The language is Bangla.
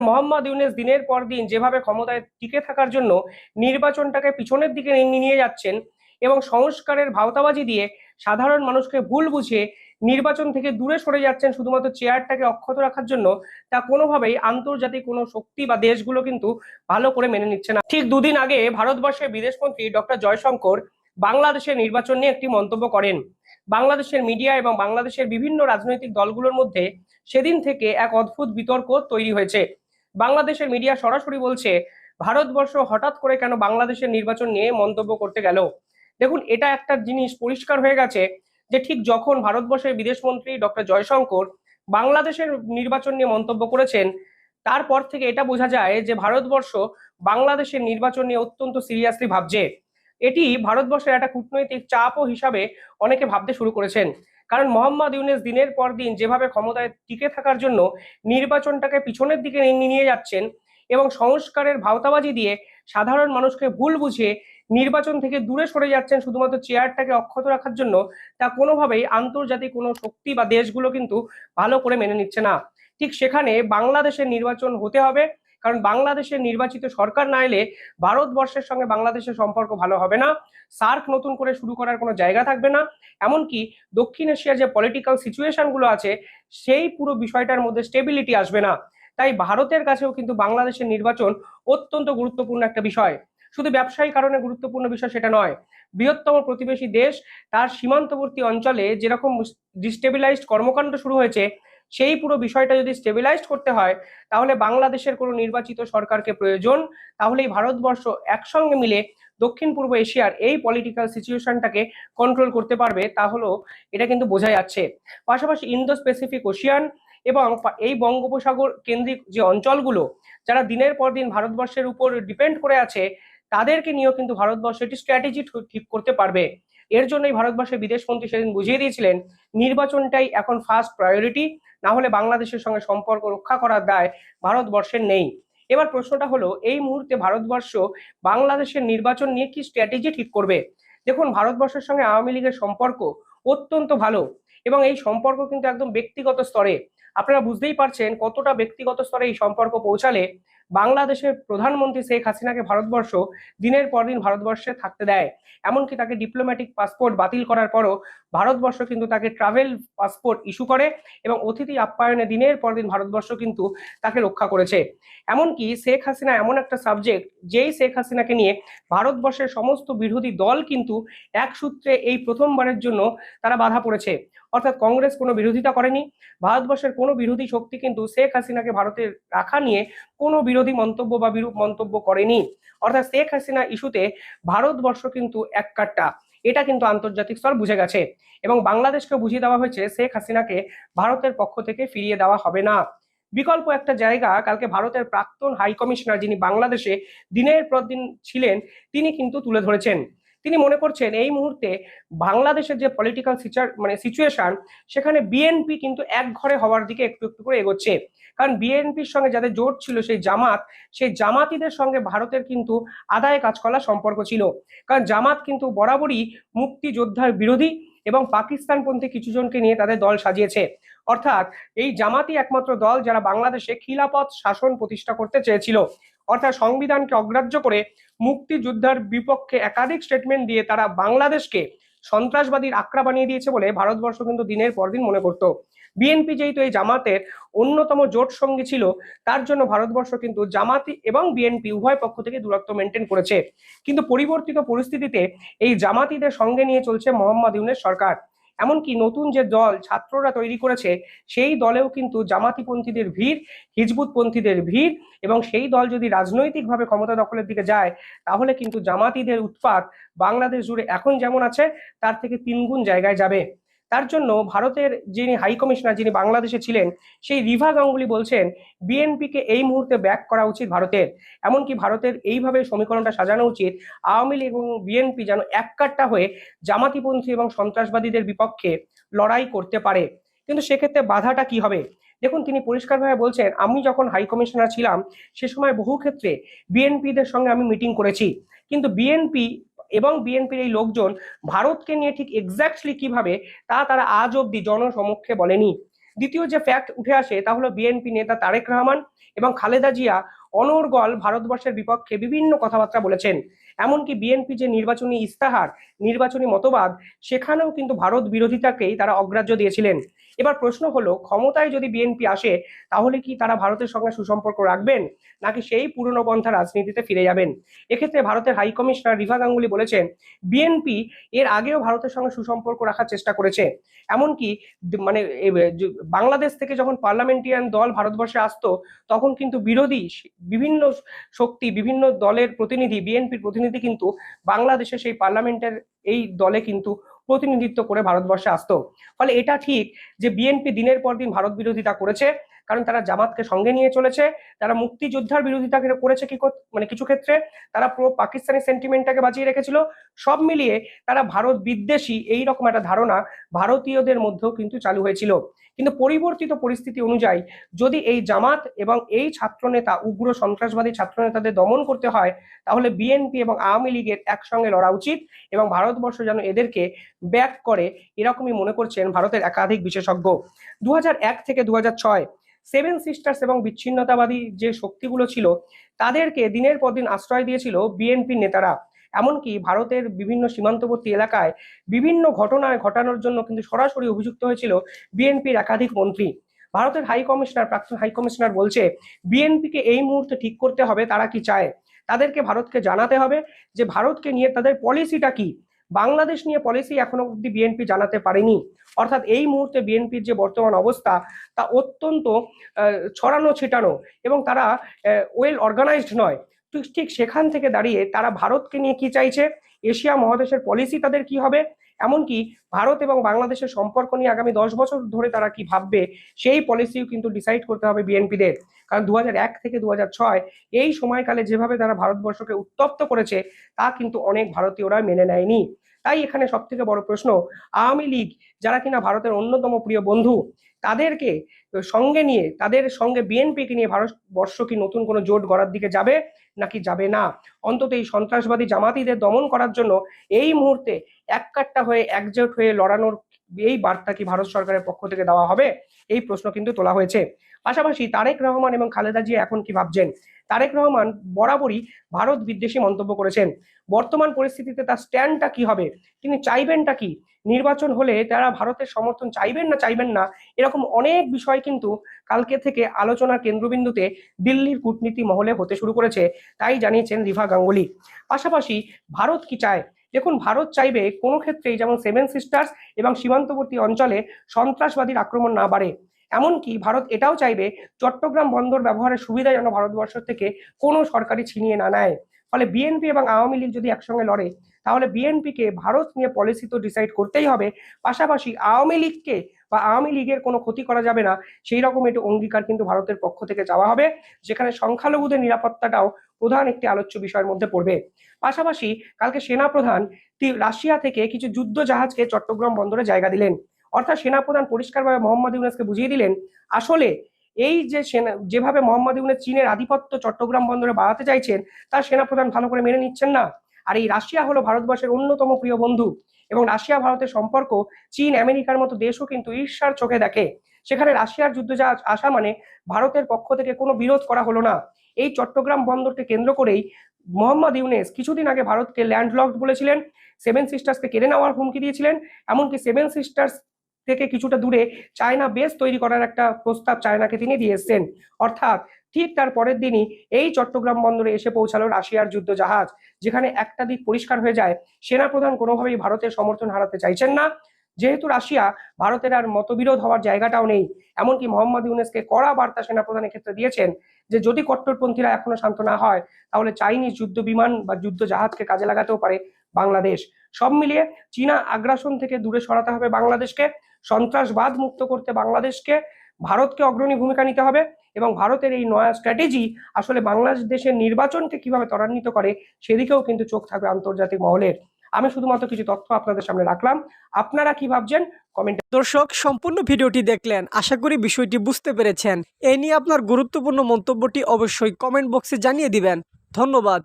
মোহাম্মদ ইউনেস দিনের পর দিন যেভাবে ক্ষমতায় টিকে থাকার জন্য নির্বাচনটাকে পিছনের দিকে নিয়ে যাচ্ছেন এবং সংস্কারের ভাওতাবাজি দিয়ে সাধারণ মানুষকে ভুল বুঝিয়ে নির্বাচন থেকে দূরে সরে যাচ্ছেন শুধুমাত্র চেয়ারটাকে অক্ষত রাখার জন্য, তা কোনোভাবেই আন্তর্জাতিক কোনো শক্তি বা দেশগুলো কিন্তু ভালো করে মেনে নিচ্ছে না। ঠিক দুদিন আগে ভারতবর্ষের বিদেশমন্ত্রী ডক্টর জয়শঙ্কর বাংলাদেশের নির্বাচন নিয়ে একটি মন্তব্য করেন। বাংলাদেশের মিডিয়া এবং বাংলাদেশের বিভিন্ন রাজনৈতিক দলগুলোর মধ্যে সেদিন থেকে এক অদ্ভুত বিতর্ক তৈরি হয়েছে। বাংলাদেশের মিডিয়া সরাসরি বলছে, ভারতবর্ষ হঠাৎ করে কেন বাংলাদেশের নির্বাচন নিয়ে মন্তব্য করতে গেল? দেখুন, এটা একটা জিনিস পরিষ্কার হয়ে গেছে যে ঠিক যখন ভারতবর্ষের বিদেশমন্ত্রী ডক্টর জয়শঙ্কর বাংলাদেশের নির্বাচন নিয়ে মন্তব্য করেছেন, তারপর থেকে এটা বোঝা যায় যে ভারতবর্ষ বাংলাদেশের নির্বাচন নিয়ে অত্যন্ত সিরিয়াসলি ভাবছে। এটি ভারতবর্ষের একটা কূটনৈতিক চাপও হিসাবে অনেকে ভাবতে শুরু করেছেন। কারণ মোহাম্মদ ইউনেস দিনের পর দিন যেভাবে ক্ষমতায় টিকে থাকার জন্য নির্বাচনটাকে পিছনের দিকে নিয়ে যাচ্ছেন এবং সংস্কারের ভাওতাবাজি দিয়ে সাধারণ মানুষকে ভুল বুঝিয়ে নির্বাচন থেকে দূরে সরে যাচ্ছেন শুধুমাত্র চেয়ারটাকে অক্ষত রাখার জন্য, তা কোনোভাবেই আন্তর্জাতিক কোনো শক্তি বা দেশগুলো কিন্তু ভালো করে মেনে নিচ্ছে না। ঠিক সেখানে বাংলাদেশের নির্বাচন হতে হবে। কারণ বাংলাদেশের নির্বাচিত সরকার না এলে ভারতবর্ষের সঙ্গে বাংলাদেশের সম্পর্ক ভালো হবে না। সার্ক নতুন করে শুরু করার কোনো জায়গা থাকবে না। এমনকি দক্ষিণ এশিয়ার যে পলিটিক্যাল সিচুয়েশনগুলো আছে, সেই পুরো বিষয়টার মধ্যে স্টেবিলিটি আসবে না। তাই ভারতের কাছেও কিন্তু বাংলাদেশের নির্বাচন অত্যন্ত গুরুত্বপূর্ণ একটা বিষয়। শুধু ব্যবসায়ী কারণে গুরুত্বপূর্ণ বিষয় সেটা নয়। বৃহত্তম প্রতিবেশী দেশ, তার সীমান্তবর্তী অঞ্চলে যেরকম ডিস্টেবিলাইজড কর্মকাণ্ড শুরু হয়েছে সেই পুরো বিষয়টা যদি স্টেবিলাইজড করতে হয়, তাহলে বাংলাদেশের কোনো নির্বাচিত সরকারকে প্রয়োজন। তাহলেই ভারতবর্ষ একসঙ্গে মিলে দক্ষিণ পূর্ব এশিয়ার এই পলিটিক্যাল সিচুয়েশনটাকে কন্ট্রোল করতে পারবে তাহলেও এটা কিন্তু বোঝা যাচ্ছে। পাশাপাশি ইন্দো স্পেসিফিক ওশিয়ান এবং এই বঙ্গোপসাগর কেন্দ্রিক যে অঞ্চলগুলো, যারা দিনের পর দিন ভারতবর্ষের উপর ডিপেন্ড করে আছে, তাদেরকে নিয়েও কিন্তু ভারতবর্ষ একটি স্ট্র্যাটেজি ঠিক করতে পারবে। এর জন্যই ভারতবর্ষের বিদেশমন্ত্রী সেদিন বুঝিয়ে দিয়েছিলেন, নির্বাচনটাই এখন ফার্স্ট প্রায়োরিটি না হলে বাংলাদেশের সঙ্গে সম্পর্ক রক্ষা করার দায় ভারতবর্ষের নেই। এবার প্রশ্নটা হলো, এই মুহূর্তে ভারতবর্ষ বাংলাদেশের নির্বাচন নিয়ে কি স্ট্র্যাটেজি ঠিক করবে? দেখুন, ভারতবর্ষের সঙ্গে আওয়ামী লীগের সম্পর্ক অত্যন্ত ভালো এবং এই সম্পর্ক কিন্তু একদম ব্যক্তিগত স্তরে। আপনারা বুঝতেই পারছেন কতটা ব্যক্তিগত স্তরে এই সম্পর্ক পৌঁছালে বাংলাদেশের প্রধানমন্ত্রী শেখ হাসিনাকে ভারতবর্ষ দিনের পর দিন ভারতবর্ষে থাকতে দেয়। এমনকি তাকে ডিপ্লোম্যাটিক পাসপোর্ট বাতিল করার পরও ভারতবর্ষ কিন্তু তাকে ট্রাভেল পাসপোর্ট ইস্যু করে এবং অতিথি আপ্যায়নে দিনের পর দিন ভারতবর্ষ কিন্তু তাকে রক্ষা করেছে। এমনকি শেখ হাসিনা এমন একটা সাবজেক্ট যেই শেখ হাসিনাকে নিয়ে ভারতবর্ষের সমস্ত বিরোধী দল কিন্তু এক সূত্রে এই প্রথমবারের জন্য তারা বাধা পড়েছে। অর্থাৎ কংগ্রেস কোনো বিরোধিতা করেনি। ভারতবর্ষের কোনো বিরোধী শক্তি কিন্তু শেখ হাসিনাকে ভারতের রাখা নিয়ে কোনো বিরোধী মন্তব্য বা বিরূপ মন্তব্য করেনি। অর্থাৎ শেখ হাসিনা ইস্যুতে ভারতবর্ষ কিন্তু এক কাট্টা। এটা কিন্তু আন্তর্জাতিক স্তর বুঝে গেছে। এবং বাংলাদেশকে বুঝিয়ে দেওয়া হয়েছে, শেখ হাসিনাকে ভারতের পক্ষ থেকে ফিরিয়ে দেওয়া হবে না। বিকল্প একটা জায়গা, কালকে ভারতের প্রাক্তন হাই কমিশনার যিনি বাংলাদেশে দিনের পর দিন ছিলেন, তিনি কিন্তু তুলে ধরেছেন। তিনি মনে করছেন এই মুহূর্তে বাংলাদেশের যে পলিটিক্যাল সিচার মানে সিচুয়েশন সেখানে বিএনপি কিন্তু এক ঘরে হওয়ার দিকে একটু একটু করে এগোচ্ছে। কারণ বিএনপির সঙ্গে যাদের জোট ছিল সেই জামাত, সেই জামাতিদের সঙ্গে ভারতের কিন্তু আদায় কাজ করার সম্পর্ক ছিল। কারণ জামাত কিন্তু বরাবরই মুক্তিযোদ্ধার বিরোধী এবং পাকিস্তানপন্থী কিছু জনকে নিয়ে তাদের দল সাজিয়েছে। অর্থাৎ এই জামাতি একমাত্র দল যারা বাংলাদেশে খিলাপথ শাসন প্রতিষ্ঠা করতে চেয়েছিল। অর্থাৎ সংবিধানকে অগ্রাহ্য করে মুক্তিযোদ্ধার বিপক্ষে একাধিক স্টেটমেন্ট দিয়ে তারা বাংলাদেশকে সন্ত্রাসবাদীর আক্রা বানিয়ে দিয়েছে বলে ভারতবর্ষ কিন্তু দিনের পর দিন মনে করত। বিএনপি যেহেতু এই জামাতের অন্যতম জোট সঙ্গী ছিল, তার জন্য ভারতবর্ষ কিন্তু জামাতি এবং বিএনপি উভয় পক্ষ থেকে দূরত্ব মেনটেন করেছে। কিন্তু পরিবর্তিত পরিস্থিতিতে এই জামাতিদের সঙ্গে নিয়ে চলছে মোহাম্মদ ইউনের সরকার। এমনকি নতুন যে দল ছাত্ররা তৈরি করেছে, সেই দলেও কিন্তু জামাতিপন্থীদের ভিড়, হিজবুতপন্থীদের ভিড় এবং সেই দল যদি রাজনৈতিকভাবে ক্ষমতা দখলের দিকে যায়, তাহলে কিন্তু জামাতিদের উৎপাত বাংলাদেশ জুড়ে এখন যেমন আছে, তার থেকে তিনগুণ জায়গায় যাবে। তার জন্য ভারতের যিনি হাই কমিশনার যিনি বাংলাদেশে ছিলেন, সেই রিভা গাঙ্গুলি বলছেন বিএনপিকে এই মুহূর্তে ব্যাক করা উচিত ভারতের। এমনকি ভারতের এইভাবে সমীকরণটা সাজানো উচিত, আওয়ামী লীগ এবং বিএনপি যেন এককাট্টা হয়ে জামাতিপন্থী এবং সন্ত্রাসবাদীদের বিপক্ষে লড়াই করতে পারে। কিন্তু সেক্ষেত্রে বাধাটা কি হবে? দেখুন, তিনি পরিষ্কারভাবে বলছেন, আমি যখন হাই কমিশনার ছিলাম, সে সময় বহু ক্ষেত্রে বিএনপিদের সঙ্গে আমি মিটিং করেছি। কিন্তু বিএনপি এবং বিএনপির এই লোকজন ভারতকে নিয়ে ঠিক এক্স্যাক্টলি কীভাবে, তা তারা আজ অব্দি জনসমক্ষে বলেনি। দ্বিতীয় যে ফ্যাক্ট উঠে আসে, তা হলো বিএনপি নেতা তারেক রহমান এবং খালেদা জিয়া অনর্গল ভারতবর্ষের বিপক্ষে বিভিন্ন কথাবার্তা বলেছেন। এমনকি বিএনপি যে নির্বাচনী ইস্তাহার, নির্বাচনী মতবাদ, সেখানেও কিন্তু ভারত বিরোধিতাকেই তারা অগ্রাহ্য দিয়েছিলেন। এবার প্রশ্ন হলো, ক্ষমতায় যদি বিএনপি আসে, তাহলে কি তারা ভারতের সঙ্গে সুসম্পর্ক রাখবেন? নাকি সেই পুরনো পন্থা রাজনীতিতে ফিরে যাবেন? এক্ষেত্রে ভারতের হাই কমিশনার রিভা গাঙ্গুলি বলেছেন, বিএনপি এর আগেও ভারতের সঙ্গে সুসম্পর্ক রাখার চেষ্টা করেছে। এমনকি মানে বাংলাদেশ থেকে যখন পার্লামেন্টারিয়ান দল ভারতবর্ষে আসতো, তখন কিন্তু বিরোধী বিভিন্ন শক্তি, বিভিন্ন দলের প্রতিনিধি, বিএনপির প্রতিনিধি কিন্তু বাংলাদেশে সেই পার্লামেন্টের এই দলে কিন্তু প্রতিনিধিত্ব করে ভারতবর্ষে আসতো। ফলে এটা ঠিক যে বিএনপি দিনের পর দিন ভারত বিরোধিতা করেছে কারণ তারা জামাতকে সঙ্গে নিয়ে চলেছে, তারা মুক্তিযোদ্ধার বিরোধিতা করেছে কি মানে কিছু ক্ষেত্রে। তারা পুরো পাকিস্তানি সেন্টিমেন্টটাকে বাঁচিয়ে রেখেছিল। সব মিলিয়ে তারা ভারত বিদ্বেষী এই রকম একটা ধারণা ভারতীয়দের মধ্যেও কিন্তু চালু হয়েছিল। কিন্তু পরিবর্তিত পরিস্থিতি অনুযায়ী যদি এই জামাত এবং এই ছাত্রনেতা, উগ্র সন্ত্রাসবাদী ছাত্রনেতাদের দমন করতে হয়, তাহলে বিএনপি এবং আওয়ামী লীগের একসঙ্গে লড়া উচিত এবং ভারতবর্ষ যেন এদেরকে ব্যাক করে, এরকমই মনে করছেন ভারতের একাধিক বিশেষজ্ঞ। দু হাজার এক থেকে দু হাজার ছয় সেভেন সিস্টার্স এবং বিচ্ছিন্নতাবাদী যে শক্তিগুলো ছিল, তাদেরকে দিনের পর দিন আশ্রয় দিয়েছিল বিএনপির নেতারা। এমনকি ভারতের বিভিন্ন সীমান্তবর্তী এলাকায় বিভিন্ন ঘটনায় ঘটানোর জন্য কিন্তু সরাসরি অভিযুক্ত হয়েছিল বিএনপির একাধিক মন্ত্রী। ভারতের হাই কমিশনার প্রাক্তন হাই কমিশনার বলছে বিএনপিকে এই মুহূর্তে ঠিক করতে হবে, তারা কি চায়? তাদেরকে ভারতকে জানাতে হবে যে, ভারতকে নিয়ে তাদের পলিসিটা কি? বাংলাদেশ নিয়ে পলিসি এখনও অব্দি বিএনপি জানাতে পারেনি। অর্থাৎ এই মুহূর্তে বিএনপির যে বর্তমান অবস্থা, তা অত্যন্ত ছড়ানো ছিটানো এবং তারা ওয়েল অর্গানাইজড নয়। ঠিক ঠিক সেখান থেকে দাঁড়িয়ে তারা ভারতকে নিয়ে কি চাইছে? এশিয়া মহাদেশের পলিসি তাদের কি হবে? এমনকি ভারত এবং বাংলাদেশের সম্পর্ক নিয়ে আগামী দশ বছর ধরে তারা কি ভাববে? সেই পলিসিও কিন্তু ডিসাইড করতে হবে বিএনপিদের। কারণ দু থেকে দু হাজার ছয় এই সময়কালে যেভাবে তারা ভারতবর্ষকে উত্তপ্ত করেছে, তা কিন্তু অনেক ভারতীয়রা মেনে নেয়নি। তাই এখানে সব থেকে বড় প্রশ্ন, আওয়ামী লীগ যারা কিনা ভারতের অন্যতম প্রিয় বন্ধু, তাদেরকে সঙ্গে নিয়ে, তাদের সঙ্গে বিএনপিকে নিয়ে ভারতবর্ষ কি নতুন কোনো জোট গড়ার দিকে যাবে নাকি যাবে না? অন্তত এই সন্ত্রাসবাদী জামাতিদের দমন করার জন্য এই মুহূর্তে এক এককাট্টা হয়ে একজোট হয়ে লড়ানোর এই বার্তা কি ভারত সরকারের পক্ষ থেকে দেওয়া হবে? এই প্রশ্ন কিন্তু তোলা হয়েছে। পাশাপাশি তারেক রহমান এবং খালেদা জিয়া এখন কি ভাবছেন? তারেক রহমান বরাবরই ভারত বিদ্বেষী মন্তব্য করেছেন। বর্তমান পরিস্থিতিতে তার স্ট্যান্ডটা কি হবে? তিনি চাইবেনটা কি? নির্বাচন হলে তারা ভারতের সমর্থন চাইবেন না চাইবেন না? এরকম অনেক বিষয় কিন্তু কালকে থেকে আলোচনার কেন্দ্রবিন্দুতে দিল্লির কূটনীতি মহলে হতে শুরু করেছে, তাই জানিয়েছেন রিভা গাঙ্গুলি। পাশাপাশি ভারত কি চায়? দেখুন, ভারত চাইবে কোনো ক্ষেত্রেই যেমন সেভেন সিস্টার্স এবং সীমান্তবর্তী অঞ্চলে সন্ত্রাসবাদীর আক্রমণ না বাড়ে। এমনকি ভারত এটাও চাইবে চট্টগ্রাম বন্দর ব্যবহারের সুবিধা যেন ভারতবর্ষ থেকে কোনো সরকারি ছিনিয়ে না নেয়। ফলে বিএনপি এবং আওয়ামী লীগ যদি একসঙ্গে লড়ে, তাহলে বিএনপিকে ভারত নিয়ে পলিসি তো ডিসাইড করতেই হবে। পাশাপাশি আওয়ামী লীগকে বা আওয়ামী লীগের কোনো ক্ষতি করা যাবে না, সেই রকম একটু অঙ্গীকার কিন্তু ভারতের পক্ষ থেকে চাওয়া হবে, যেখানে সংখ্যালঘুদের নিরাপত্তাটাও প্রধান একটি আলোচ্য বিষয়ের মধ্যে পড়বে। পাশাপাশি কালকে সেনাপ্রধান রাশিয়া থেকে কিছু যুদ্ধ জাহাজকে চট্টগ্রাম বন্দরে জায়গা দিলেন। অর্থাৎ সেনাপ্রধান পরিষ্কারভাবে মোহাম্মদ ইউনুসকে বুঝিয়ে দিলেন, আসলে এই যে সেনা যেভাবে মোহাম্মদ ইউনুস চীনের আধিপত্য চট্টগ্রাম বন্দরে বাড়াতে চাইছেন তা সেনাপ্রধান ভালো করে মেনে নিচ্ছেন না। আর এই রাশিয়া হলো ভারতবর্ষের অন্যতম প্রিয় বন্ধু। এবং রাশিয়া ভারতের সম্পর্ক চীন, আমেরিকার মতো দেশও কিন্তু ঈর্ষার চোখে দেখে। সেখানে রাশিয়ার যুদ্ধজাহাজ আসা মানে ভারতের পক্ষ থেকে কোনো বিরোধ করা হলো না। এই চট্টগ্রাম বন্দরকে কেন্দ্র করেই মোহাম্মদ ইউনেস কিছুদিন আগে ভারতকে ল্যান্ডলকড বলেছিলেন, সেভেন সিস্টার্সকে কেড়ে নেওয়ার হুমকি দিয়েছিলেন, এমনকি সেভেন সিস্টার্স থেকে কিছুটা দূরে চায়না বেস তৈরি করার একটা প্রস্তাব চায়নাকে তিনি দিয়ে এসছেন। অর্থাৎ ঠিক তার পরের দিনই এই চট্টগ্রাম বন্দরে এসে পৌঁছালো রাশিয়ার যুদ্ধ জাহাজ, যেখানে একটা দিক পরিষ্কার হয়ে যায়, সেনাপ্রধান কোনোভাবেই ভারতের সমর্থন হারাতে চাইছেন না। যেহেতু রাশিয়া ভারতের আর মতবিরোধ হওয়ার জায়গাটাও নেই, এমনকি মোহাম্মদ ইউনেসকে কড়া বার্তা সেনাপ্রধানের ক্ষেত্রে দিয়েছেন যে, যদি কট্টরপন্থীরা এখনও শান্ত না হয়, তাহলে চাইনিজ যুদ্ধ বিমান বা যুদ্ধ জাহাজকে কাজে লাগাতেও পারে বাংলাদেশ। সব মিলিয়ে চীনা আগ্রাসন থেকে দূরে সরাতে হবে বাংলাদেশকে, সন্ত্রাসবাদ মুক্ত করতে বাংলাদেশকে, ভারতকে অগ্রণী ভূমিকা নিতে হবে। এবং ভারতের এই নয়া স্ট্র্যাটেজি আসলে বাংলাদেশের নির্বাচনকে কীভাবে ত্বরান্বিত করে সেদিকেও কিন্তু চোখ থাকবে আন্তর্জাতিক মহলের। আমি শুধুমাত্র কিছু তথ্য আপনাদের সামনে রাখলাম। আপনারা কি ভাবছেন? কমেন্ট দর্শক, সম্পূর্ণ ভিডিওটি দেখলেন। আশা করি বিষয়টি বুঝতে পেরেছেন। এ নিয়ে আপনার গুরুত্বপূর্ণ মন্তব্যটি অবশ্যই কমেন্ট বক্সে জানিয়ে দিবেন। ধন্যবাদ।